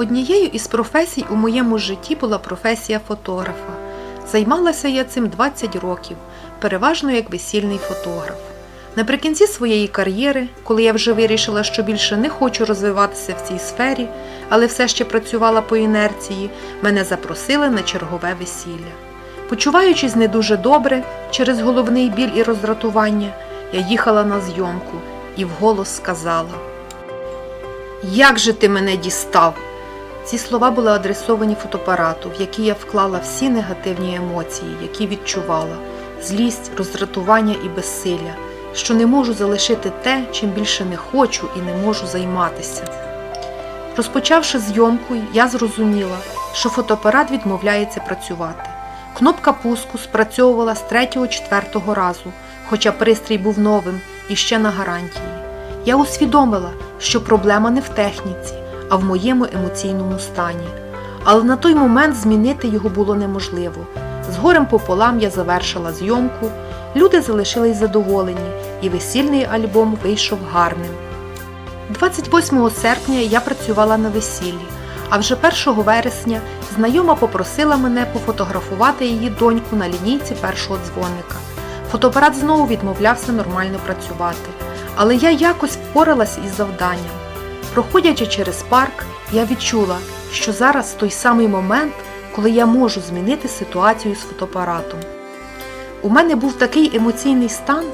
Однією із професій у моєму житті була професія фотографа. Займалася я цим 20 років, переважно як весільний фотограф. Наприкінці своєї кар'єри, коли я вже вирішила, що більше не хочу розвиватися в цій сфері, але все ще працювала по інерції, мене запросили на чергове весілля. Почуваючись не дуже добре через головний біль і роздратування, я їхала на зйомку і вголос сказала: Як же ти мене дістав? Ці слова були адресовані фотоапарату, в який я вклала всі негативні емоції, які відчувала: злість, роздратування і безсилля, що не можу залишити те, чим більше не хочу і не можу займатися. Розпочавши зйомку, я зрозуміла, що фотоапарат відмовляється працювати. Кнопка пуску спрацьовувала з третього-четвертого разу, хоча пристрій був новим і ще на гарантії. Я усвідомила, що проблема не в техніці, а в моєму емоційному стані. Але на той момент змінити його було неможливо. З горем пополам я завершила зйомку, люди залишились задоволені, і весільний альбом вийшов гарним. 28 серпня я працювала на весіллі, а вже 1 вересня знайома попросила мене пофотографувати її доньку на лінійці першого дзвоника. Фотоапарат знову відмовлявся нормально працювати, але я якось впоралась із завданням. Проходячи через парк, я відчула, що зараз той самий момент, коли я можу змінити ситуацію з фотоапаратом. У мене був такий емоційний стан,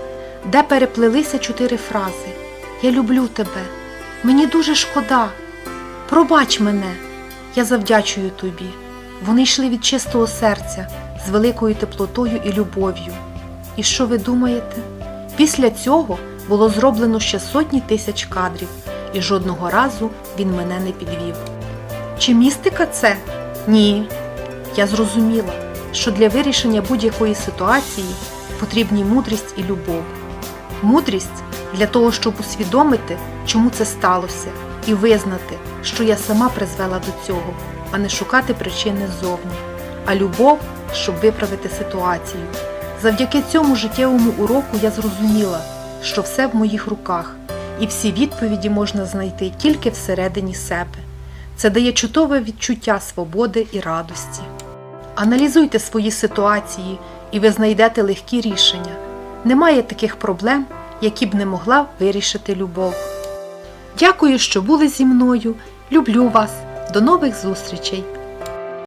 де переплелися чотири фрази: Я люблю тебе, мені дуже шкода, пробач мене, я завдячую тобі. Вони йшли від чистого серця, з великою теплотою і любов'ю. І що ви думаєте? Після цього було зроблено ще сотні тисяч кадрів, і жодного разу він мене не підвів. Чи містика це? Ні. Я зрозуміла, що для вирішення будь-якої ситуації потрібні мудрість і любов. Мудрість для того, щоб усвідомити, чому це сталося, і визнати, що я сама призвела до цього, а не шукати причини ззовні. А любов, щоб виправити ситуацію. Завдяки цьому життєвому уроку я зрозуміла, що все в моїх руках, і всі відповіді можна знайти тільки всередині себе. Це дає чудове відчуття свободи і радості. Аналізуйте свої ситуації, і ви знайдете легкі рішення. Немає таких проблем, які б не могла вирішити любов. Дякую, що були зі мною. Люблю вас. До нових зустрічей!